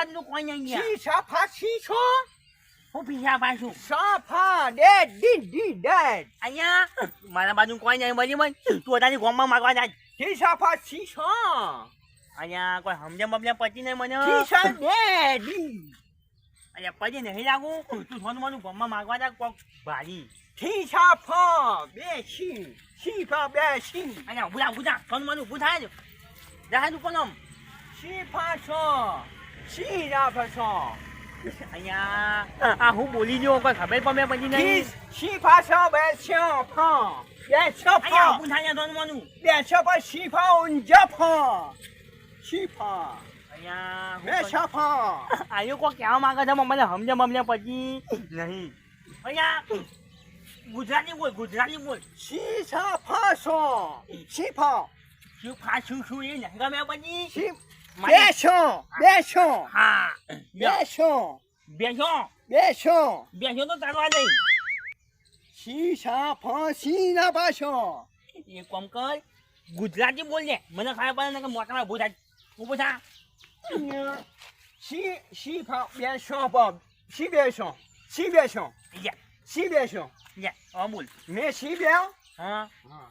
બાજુ કોઈ નહીં ગયા શી સાફા શી છો હું પીછા પાછું સાફા ડેડ ડી ડી ડેડ અહીંયા મારા બાજુ કોઈ નહીં બની બન તું અત્યારથી ગોમમાં માગવા જાય શી સાફા શી છો અહીંયા કોઈ સમજે બબલે પતી નહીં મને શી સા ડેડ અહીંયા પછી નહીં લાગુ તું સોનું માનું ગોમમાં માગવા જા કોક ભારી શી સાફા બે શી શી ફા બે શી અહીંયા થા ઊભું થા સોનું માનું ઊભું થાય જ જાય તું કોનો શી ફા છો શી રાફા છો? અહીંયા આ હું બોલી ગયો કોઈ ખબર પડે પછી શી નહીં શી ફા છો બે છો ફા? બે છો અહીંયા ફા ઊભું થાય સોનું માનું બે છો ફા શી ફા? ઉંજા ફા. શી ફા? અહીંયા હું કરું? છો ફા. આયો કોઈ કહેવા માંગે છે મને સમજે મમને પછી નહીં. અહીંયા ગુજરાતી બોલ ગુજરાતી બોલ. શી છા ફાસો? શી ફા? શું ફા શું શું એ નહીં ગમે પછી? શી બેસો બેસો હા બેસો. બેસો. બેસો. બેસો તો તારવા દે. શીશા ફાંસી ના પાછો. એ કોમ કર ગુજરાતી બોલજે મને ખબર પડે ને કે મોટા ઊભું થાય. ઊભું થા શી શી ફા બેસો પગ. શી બેસો? શી બેસો? યા શી બેસો? યા બોલ. મેં શી હા. હા.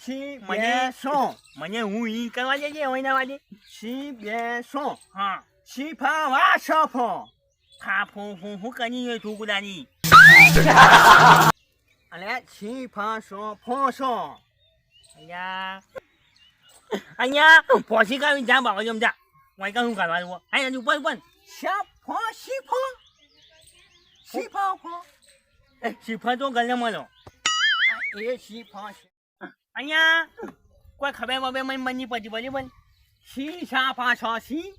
શી મને- બેસો મને હું ઈ કરવા જઈએ હોય ના વાજે શી બેસો હા શી ફા વાસો ફો ફા ફૂ ફૂ હું કરી રહ્યો છું ગુદાની અને શી ફાંસો ફોસો અહીંયા અહીંયા પહોંચી કાઢી જા બાબા જમ જા વાય કા શું કરવાનું અહીંયા ઉપર ઉપર શા ફો શી ફો શી ફા ફો શીફા તો ગલે મળો એ શી ફા અહીંયા કોઈ ખબર બબે મને મની પછી બોલી બોલ સી સા પા પાછો સી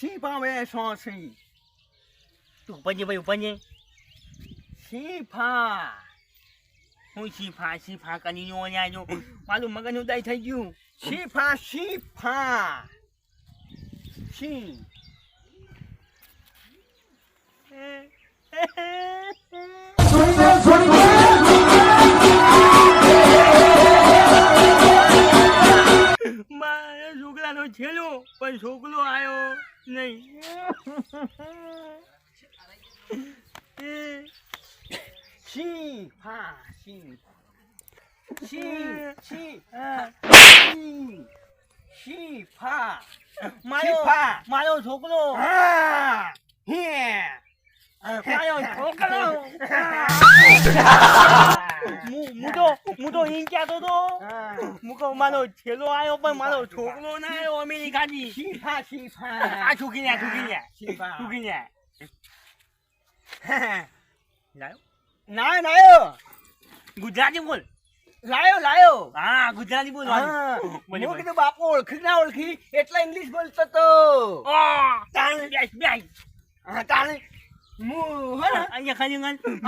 સી ફા બેસો સી તું ઉપર જે ભાઈ ઉપર સી ફા? હું સી ફા કરી નો જો. મારું મગજ ઉદાય થઈ ગયું. શીફા શીફા શી મારા પણ છોકરો આવ્યો નહીં શી હા. છોકરો છોકરો હું. હું. તો હું તો ઈ કહેતો તો. હું. કહું મારો છેલ્લો આવ્યો પણ મારો છોકરો ના આવ્યો અમેરિકાથી. શીફા આ છૂકી છૂકી છૂકી ગુજરાતી બોલ. લાયો લાયો. હા ગુજરાતી બોલ. બોલે. કીધું બાપુ ઓળખી ના ઓળખી? એટલા ઇંગ્લિશ બોલતો તો. તાણ બેસ બેસ. હા તાણે. અહીંયા ખાલી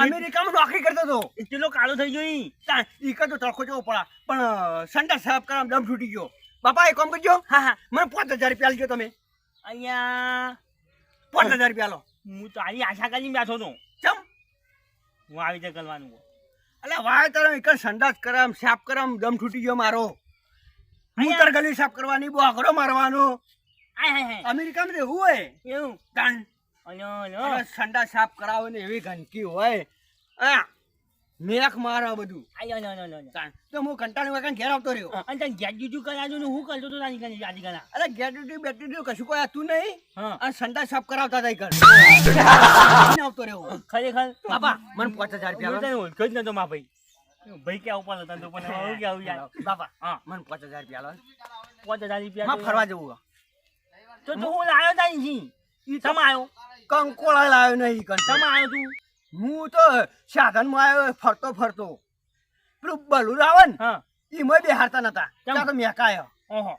અમેરિકામાં નોકરી કરતો હતો. કેટલો કાળો થઈ ગયો ઈ. તાણ ઈ કરતો પડા. પણ સંડા સાફ કરવા દમ છૂટી ગયો. બાપા એક કામ કરજો. હા હા. મને પાંચ હજાર રૂપિયા આલજો તમે. અહીંયા. પાંચ હજાર રૂપિયા લો. હું તારી આશા કરીને બેઠો તો ચમ. હું આવી રીતે કરવાનું એટલે વાય તારે એક સંડાસ કરમ સાફ કરમ દમ છૂટી ગયો મારો. હું મૂતર ગલી સાફ કરવાની બહુ આઘરો મારવાનો અમેરિકામાં હોય. એવું? તાણ અને સંડા સાફ કરાવે ને એવી ગંદકી હોય. આ મેખ મારા બધું. તો હું કંટાળી વાગન ઘેર આવતો રહ્યો. અને તને ગેટ ડ્યુટી કરાજો ને હું કરતો તો તારી કને યાદી કરા અરે ગેટુટી બેટુટી કશું કોઈ આવતું નહીં. અને સંડા સાફ કરાવતા હતા ઈ ઘર. આવતો રહ્યો. ખરેખર? બાપા મને પાંચ હજાર રૂપિયા તને ઓળખ જ નતો મા ભાઈ. ભાઈ ક્યાં ઉપર હતા તો પણ આવું ક્યાં આવી યાર? બાપા હા. મને પાંચ હજાર રૂપિયા લો પાંચ હજાર રૂપિયા ફરવા જવું તો તું હું લાયો તારી છી તમે આવ્યો કંકોળા લાવ્યો નહીં. તમે આવ્યો તું? હું તો સાધનમાં આવ્યો ફરતો ફરતો. પેલું બલુર આવે ને એમાં બેહારતા નતા. ત્યાં તો મેકાયો ઓહો.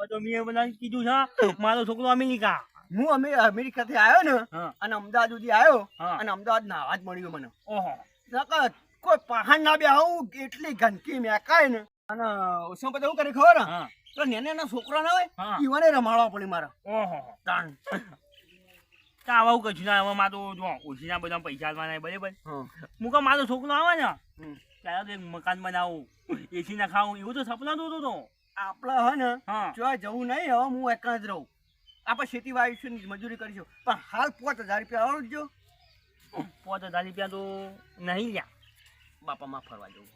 બધો મેં બધા કીધું છે મારો છોકરો અમેરિકા. હું અમે અમેરિકાથી આવ્યો ને અને અમદાવાદ સુધી આવ્યો. અને અમદાવાદ નાવા જ મળ્યો મને. ઓહો. કોઈ પહાડ ના બે આવું એટલી ગંદકી મેકાય ને. અને શું બધા એવું કરી ખબર? હે? પેલા નાના નાના છોકરા ના હોય. ઈવાને રમાડવા પડે મારે. ઓહો. તાણ આવું કશું ના હવે મારો જો ઓછીના બધા પૈસા આલવાના બરાબર? હા. કહું મારો છોકરો આવે ને. ત્યારે તો એક મકાન બનાવું. એસી ના ખાવું એવું તો સપના જોતો તો આપણા હે ને જો જવું નહીં હવે હું એક જ રહું. આપણે ખેતી વાવીશું મજૂરી કરીશું. પણ હાલ પાંચ હજાર રૂપિયા આવડજો પાંચ હજાર રૂપિયા તો નહીં લ્યા. બાપામાં ફરવા જવું.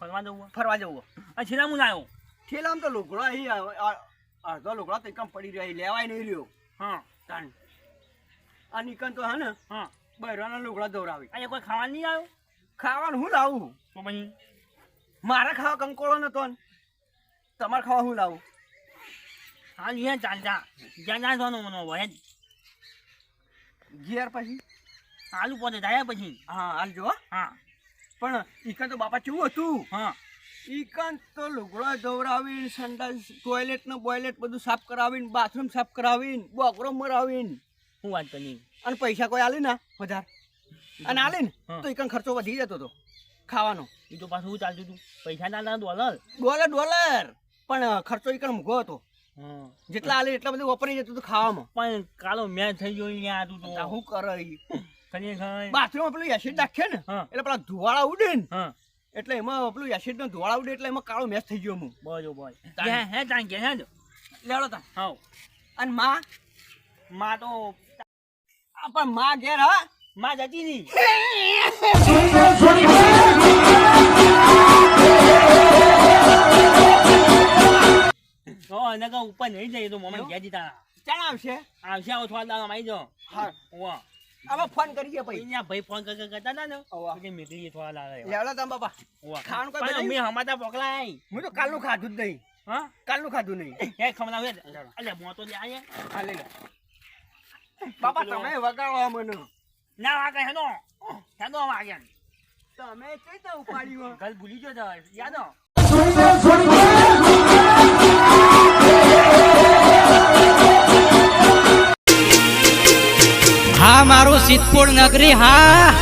ફરવા જવું ફરવા જવું આ છેલ્લા હું લાવ્યો ઠેલામ તો લુગડા આ- અડધો લુગડા તો એકમ પડી રહ્યા લેવાય નહીં રહ્યો. હા. તાણ આ નિકન તો હે ને હા. બૈરાના લુગડા દોરાવી અહીંયા કોઈ ખાવા નહીં આવ્યો? ખાવાનું હું લાવું? તો પછી? મારા ખાવા કંકોળો નતો ને તમારે ખાવા હું લાવું? હા અહીંયા ચાલતા જ્યાં જ્યાં જવાનું મને વહે ઘેર પછી? આલુ પોતે જાય પછી? હા હાલ જો હા. પણ ઈકન તો બાપા કેવું હતું? હા. ઈકન તો લુગડા દોરાવીને સંડાસ ટોયલેટ ને બોયલેટ બધું સાફ કરાવીને બાથરૂમ સાફ કરાવીને બોકરો મરાવીને. હું વાંધો નહીં અને પૈસા કોઈ આલે ના? વધારે. અને આલે ને તો ઈકન ખર્ચો વધી જતો હતો ખાવાનો. એ તો પાછું ચાલતું હતું? પૈસા ના ના ડોલર ડોલર ડોલર પણ ખર્ચો ઈકન મૂકો હતો. જેટલા આલે એટલા બધું વપરાઈ જતું હતું ખાવામાં. પણ કાલો મેં થઈ ગયો અહીંયા તું તો. શું કરે બાથરૂમ બાથરૂમમાં પેલું એસિડ નાખે ને એટલે પેલા ધુવાળા ઉડે ને એટલે એમાં પેલું એસિડ નો ધુવાળા ઉડે એટલે એમાં કાળો મેચ થઈ ગયો હું બરોબર હે હે તાન કે હે જો લેવડો તા હા અને માં? માં તો આ પણ માં ઘેર હા. માં જતી નહીં તો એને ઉપર નહીં જઈએ તો મમ્મી ગયા જીતા ચાલ આવશે. આવશે આવો થોડા દાડા આવી જાઓ. હા. વાહ આમાં ફોન કરીએ ભાઈ. અહીંયા ભાઈ ફોન કર કર કરતા ના ને. કે મીઠી થોડા લાવે. લેવડો તા બાપા. ખાણ કોઈ પણ બનાવ્યું? હમાતા પોકલા આઈ. હું તો કાલનું ખાધું જ નહીં. હા? કાલનું ખાધું નહીં. હે અલે મોતો લે આયે હા લઈ લો. બાપા તમે વગાડવા મને. ના વાગે હેનો હેનો વાગે. તમે કઈ રીતે ઉપાડ્યું ગલ ભૂલી ગયો તો યાદ? હા મારું સિદ્ધપુર નગરી હા.